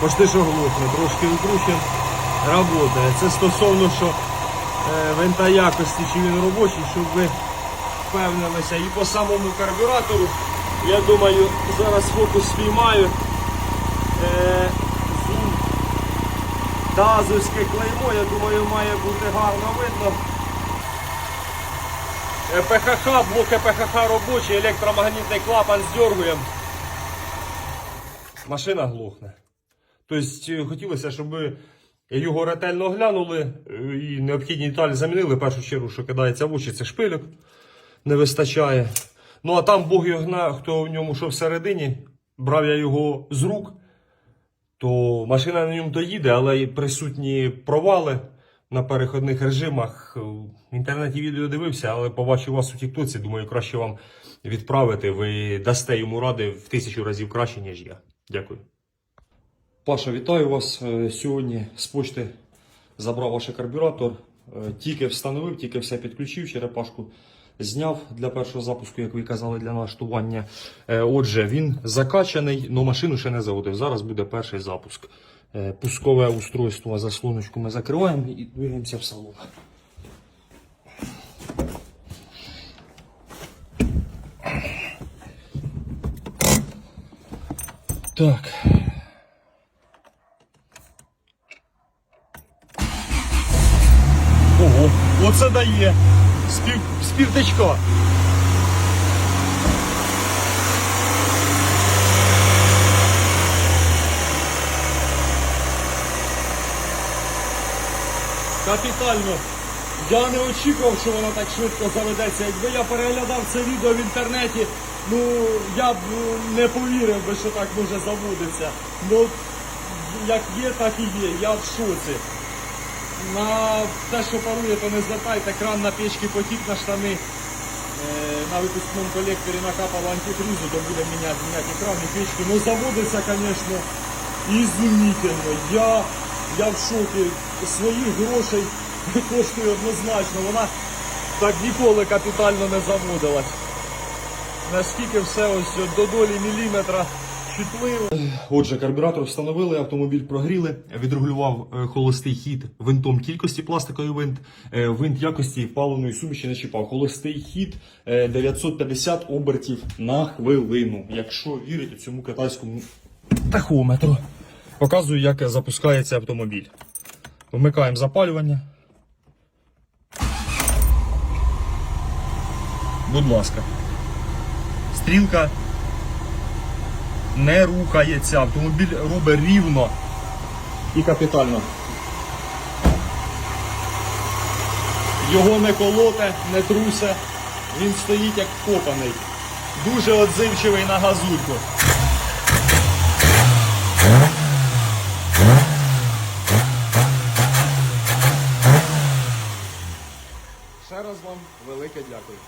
почти що глухне, трошки викручен, працює. Це стосовно, що е, винта якості, чи він робочий, щоб ви впевнилися. І по самому карбюратору, я думаю, зараз фокус спіймаю. Е, зум Дазовське клеймо, я думаю, має бути гарно видно. Е, ПХХ, блок ПХХ робочий, електромагнітний клапан здергуємо. Машина глохне. Тобто е, хотілося, щоб його ретельно оглянули е, і необхідні деталі замінили. В першу чергу, що кидається в очі, це шпилек. Не вистачає. Ну а там Бог його зна, хто в ньому що всередині, брав я його з рук то машина на ньому доїде, але присутні провали на переходних режимах. В інтернеті відео дивився, але побачив вас у Тіктоці. Думаю, краще вам відправити. Ви дасте йому ради в тисячу разів краще, ніж я. Дякую. Паша, вітаю вас. Е, Сьогодні з почти забрав ваш карбюратор. Е, Тільки встановив, тільки все підключив, черепашку зняв для першого запуску, як ви казали, для налаштування. Е, Отже, він закачаний, але машину ще не заводив. Зараз буде перший запуск. Пускове устройство заслоночку ми закриваємо і двигаємося в салон. Так. Оце дає. Спів, співтечко. Капітально. Я не очікував, що вона так швидко заведеться. Якби я переглядав це відео в інтернеті, ну я б ну, не повірив би, що так може заводиться. Ну, як є, так і є. Я в шоці. На те, що парує, то не звертайте кран на печки потік на штани. Е, На випускному колекторі накапало антифризу, то буде міняти, міняти кран і печки. Ну заводиться, звісно, ізумітельно. Я, я в шокі. Своїх грошей коштує однозначно. Вона так ніколи капітально не заводилась. Наскільки все ось до долі міліметра чутливо. Отже, карбюратор встановили, автомобіль прогріли, відрегулював е, холостий хід винтом кількості пластиковий винт, е, винт якості паливної суміші не чіпав. Холостий хід е, 950 обертів на хвилину. Якщо вірити цьому китайському тахометру. Показую, як запускається автомобіль. Вмикаємо запалювання. Будь ласка. Стрілка не рухається. Автомобіль робить рівно і капітально. Його не колоте, не трусе. Він стоїть як вкопаний. Дуже отзивчивий на газульку. Ще раз вам велике дякую.